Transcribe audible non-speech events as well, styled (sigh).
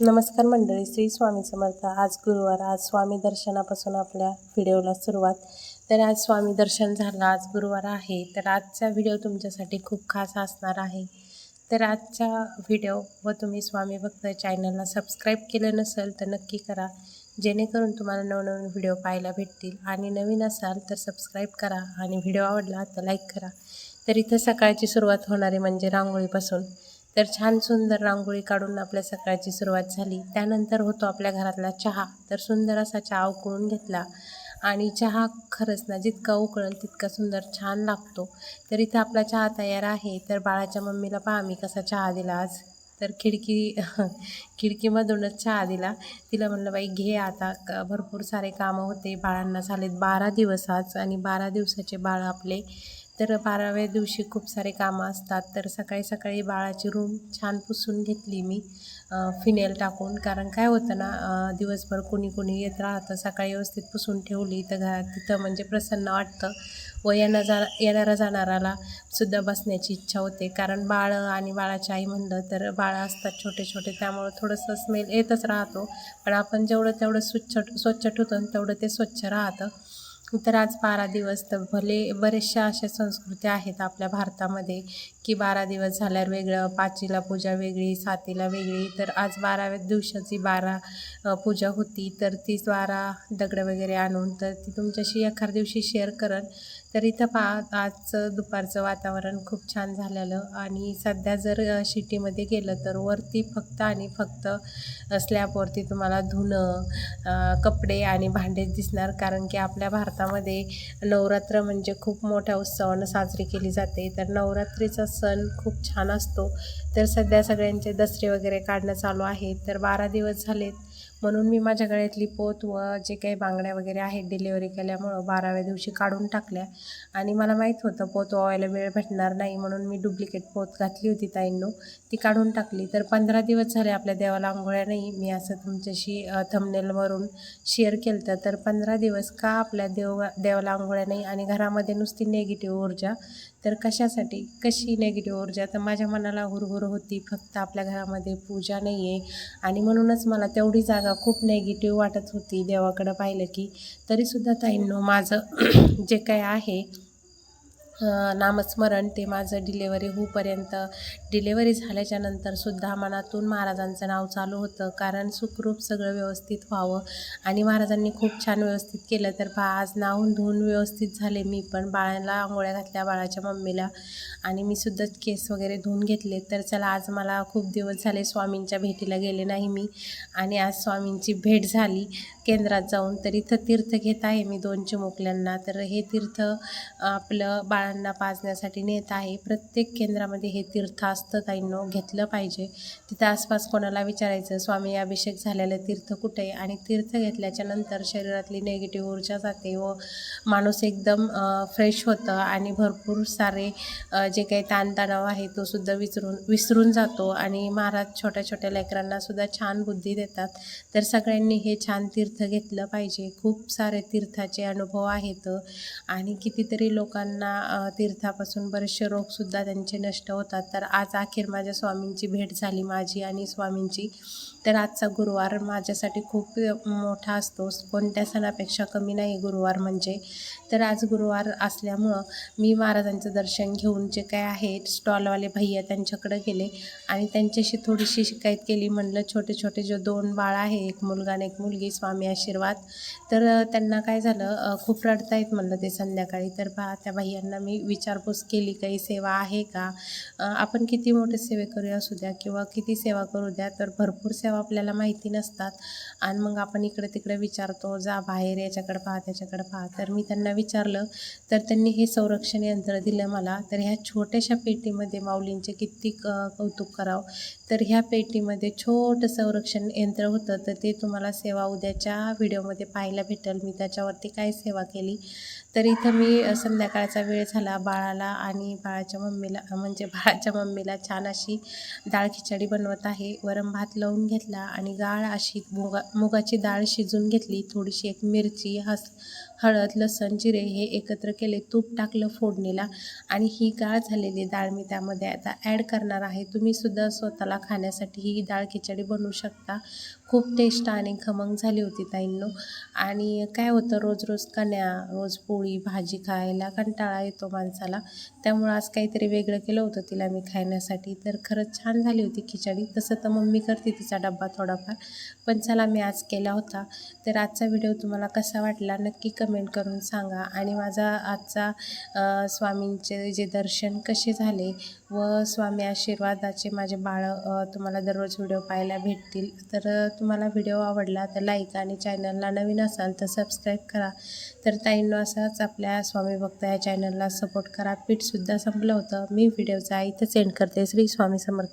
नमस्कार मंडळी श्री स्वामी समर्थ. आज गुरुवार आज स्वामी दर्शनापासून आपल्या व्हिडिओला सुरुवात. तर आज स्वामी दर्शन झालं आज गुरुवार आहे. तर आजचा व्हिडिओ तुमच्यासाठी खूप खास असणार आहे. तर आजचा व्हिडिओ व तुम्ही स्वामी भक्त चॅनलला सबस्क्राईब केलं नसेल तर नक्की करा. जेणेकरून तुम्हाला नवनवीन व्हिडिओ पाहायला भेटतील. आणि नवीन असाल तर सबस्क्राईब करा आणि व्हिडिओ आवडला तर लाईक करा. तर इथं सकाळची सुरुवात होणारी म्हणजे रांगोळीपासून. तर छान सुंदर रांगोळी काढून आपल्या सकाळची सुरुवात झाली. त्यानंतर होतो आपल्या घरातला चहा. तर सुंदर असा चहा उकळून घेतला. आणि चहा खरंच ना जितका उकळेल तितका सुंदर छान लागतो. तर इथं आपला चहा तयार आहे. तर बाळाच्या मम्मीला पहा मी कसा चहा दिला आज. तर खिडकी खिडकीमधूनच चहा दिला. तिला म्हणलं बाई घे आता. भरपूर सारे कामं होते. बाळांना झालेत बारा दिवस आज आणि बारा दिवसाचे बाळ आपले तर बाराव्या दिवशी खूप सारे कामं असतात. तर सकाळी सकाळी बाळाची रूम छान पुसून घेतली मी. फिनेल टाकून. कारण काय होतं ना दिवसभर कोणी कोणी येत राहतं. सकाळी व्यवस्थित पुसून ठेवली तर घरात तिथं म्हणजे प्रसन्न वाटतं. व येणं जा येणारा जाणाराला सुद्धा बसण्याची इच्छा होते. कारण बाळ आणि बाळाची आई म्हणलं तर बाळं असतात छोटे छोटे. त्यामुळं थोडंसं स्मेल येतच राहतो. पण आपण जेवढं तेवढं स्वच्छ स्वच्छ ठेवतो तेवढं ते स्वच्छ राहतं. तर आज बारा दिवस तर भले बरेचशा अशा संस्कृत्या आहेत आपल्या भारतामध्ये की बारा दिवस झाल्यावर वेगळं पाचीला पूजा वेगळी सातीला वेगळी तर आज बाराव्या दिवसाची बारा पूजा होती तर ती बारा दगडं वगैरे आणून तर ती तुमच्याशी एखाद्या दिवशी शेअर करन. तर इथं पा आजचं दुपारचं वातावरण खूप छान झालेलं आणि सध्या जर शिटीमध्ये गेलं तर वरती फक्त आणि फक्त स्लॅबवरती तुम्हाला धुणं कपडे आणि भांडेच दिसणार. कारण की आपल्या भारतामध्ये नवरात्र म्हणजे खूप मोठ्या उत्सवानं साजरी केली जाते. तर नवरात्रीचा सण खूप छान असतो. तर सध्या सगळ्यांचे दसरे वगैरे काढणं चालू आहे. तर बारा दिवस झालेत. म्हणून मी माझ्या गळ्यातली पोत व जे काही बांगड्या वगैरे आहेत डिलेवरी केल्यामुळं बाराव्या दिवशी काढून टाकल्या. आणि मला माहीत होतं पोत व्हायला वेळ भेटणार नाही म्हणून मी डुप्लिकेट पोत घातली होती ताईंनो. ती काढून टाकली. तर पंधरा दिवस झाले आपल्या देवाला आंघोळ्या नाही. मी असं तुमच्याशी थमनेलवरून शेअर केलं तर पंधरा दिवस का आपल्या देव देवाला आंघोळ्या नाही आणि घरामध्ये नुसती नेगेटिव्ह ऊर्जा? तर कशासाठी? कशी नेगेटिव्ह ऊर्जा? तर माझ्या मनाला हुरहुर होती. फक्त आपल्या घरामध्ये पूजा नाही आहे आणि म्हणूनच मला तेवढी जागा खूप नेगेटिव्ह वाटत होती. देवाकडं पाहिलं की तरीसुद्धा ताईंनो माझं (clears throat) जे काय आहे नामस्मरण ते माझं डिलेवरी होऊपर्यंत डिलेवरी झाल्याच्या नंतरसुद्धा मनातून महाराजांचं नाव चालू होतं. कारण सुखरूप सगळं व्यवस्थित व्हावं. आणि महाराजांनी खूप छान व्यवस्थित केलं. तर बा आज नाहून धुवून व्यवस्थित झाले मी. पण बाळाला आंघोळ्या घातल्या बाळाच्या मम्मीला. आणि मी सुद्धा केस वगैरे धुवून घेतले. तर चला आज मला खूप दिवस झाले स्वामींच्या भेटीला गेले नाही मी. आणि आज स्वामींची भेट झाली. केंद्रात जाऊन तर इथं तीर्थ घेत आहे मी दोन चिमुकल्यांना. तर हे तीर्थ आपलं बाळांना पाजण्यासाठी नेत आहे. प्रत्येक केंद्रामध्ये हे तीर्थ असतं ताईंनो घेतलं पाहिजे. तिथं आसपास कोणाला विचारायचं? स्वामी अभिषेक झालेलं तीर्थ कुठे? आहे आणि तीर्थ घेतल्याच्या नंतर शरीरातली नेगेटिव्ह ऊर्जा जाते व माणूस एकदम फ्रेश होतं आणि भरपूर सारे जे काही ताणतणाव आहे तो सुद्धा विसरून विसरून जातो आणि महाराज छोट्या छोट्या लेकरांना सुद्धा छान बुद्धी देतात. तर सगळ्यांनी हे छान तीर्थ घेतलं पाहिजे. खूप सारे तीर्थाचे अनुभव आहेत. आणि कितीतरी लोकांना तीर्थापासून बरेचसे रोगसुद्धा त्यांचे नष्ट होतात. तर आज अखेर माझ्या स्वामींची भेट झाली माझी आणि स्वामींची. तर आजचा गुरुवार माझ्यासाठी खूप मोठा असतो. कोणत्या सणापेक्षा कमी नाही गुरुवार म्हणजे. तर आज गुरुवार असल्यामुळं मी महाराजांचं दर्शन घेऊन जे काय आहे स्टॉलवाले भैया त्यांच्याकडे गेले आणि त्यांच्याशी थोडीशी शिकायत केली. म्हणलं छोटे छोटे जे दोन बाळ आहे एक मुलगा आणि एक मुलगी स्वामी आशीर्वाद. तर त्यांना काय झालं खूप रडतायत म्हणलं ते संध्याकाळी. तर पहा त्या भैयांना मी विचारपूस केली काही सेवा आहे का? आपण किती मोठे सेवे करूया असू द्या किंवा किती सेवा करू द्या तर भरपूर सेवा आपल्याला माहिती नसतात. आणि मग आपण इकडे तिकडे विचारतो जा बाहेर याच्याकडे पहा त्याच्याकडे पहा. तर मी त्यांना विचारलं तर त्यांनी हे संरक्षण यंत्र दिलं मला. तर ह्या छोट्याशा पेटीमध्ये माऊलींचे किती कौतुक करावं. तर ह्या पेटीमध्ये छोटं संरक्षण यंत्र होतं तर ते तुम्हाला सेवा उद्याच्या व्हिडिओमध्ये पाहायला भेटेल. मी त्याच्यावरती काय सेवा केली? तर इथं मी संध्याकाळचा वेळ झाला बाळाला आणि बाळाच्या मम्मीला म्हणजे बाळाच्या मम्मीला छान अशी डाळ खिचडी बनवत आहे. वरम भात लावून घेतला आणि गाळ अशी मुगा मुगाची डाळ शिजून घेतली. थोडीशी एक मिरची हस हळद लसण जिरे हे एकत्र केले. तूप टाकलं फोडणीला आणि ही गाळ झालेली डाळ मी त्यामध्ये आता ॲड करणार आहे. तुम्हीसुद्धा स्वतःला खाण्यासाठी ही डाळ खिचडी बनवू शकता. खूप टेस्ट आणि खमंग झाली होती ताईंनो. आणि काय होतं रोज रोज कण्या रोज पोळी भाजी खायला कंटाळा येतो. माणसाला. त्यामुळं आज काहीतरी वेगळं केलं होतं तिला मी खाण्यासाठी तर खरंच छान झाली होती खिचडी. तसं तर मम्मी करते तिचा डब्बा थोडाफार. पण चला मी आज केला होता. तर आजचा व्हिडिओ तुम्हाला कसा वाटला नक्की कमेंट करून सांगा. आणि माझा आजचा स्वामींचे जे दर्शन कसे झाले व स्वामी आशीर्वादाचे माझे बाळं तुम्हाला दररोज व्हिडिओ पाहायला भेटतील. तर तुम्हाला व्हिडिओ आवडला तर लाईक आणि चॅनलला नवीन असाल तर सबस्क्राईब करा. तर ताईंनो असाच आपल्या स्वामी भक्त या चॅनलला सपोर्ट करा. पीठसुद्धा संपलं होतं. मी व्हिडिओचा इथंच सेंड करते. श्री स्वामी समर्थ.